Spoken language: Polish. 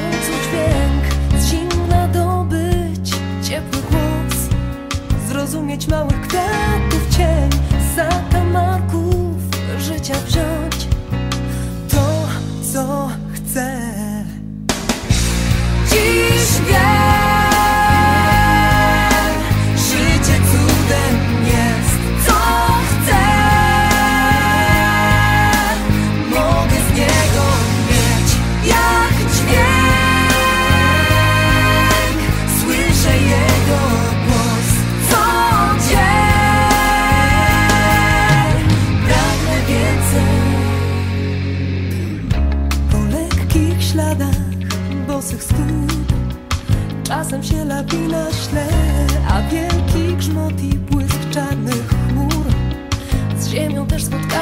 sercu dźwięk z zim nadobyć ciepły głos Zrozumieć małych kwiatów cień z zakamarków życia wziąć. Śladach bosych stóp. Czasem się lawina śle A wielki grzmot i błysk czarnych chmur. Z ziemią też spotkania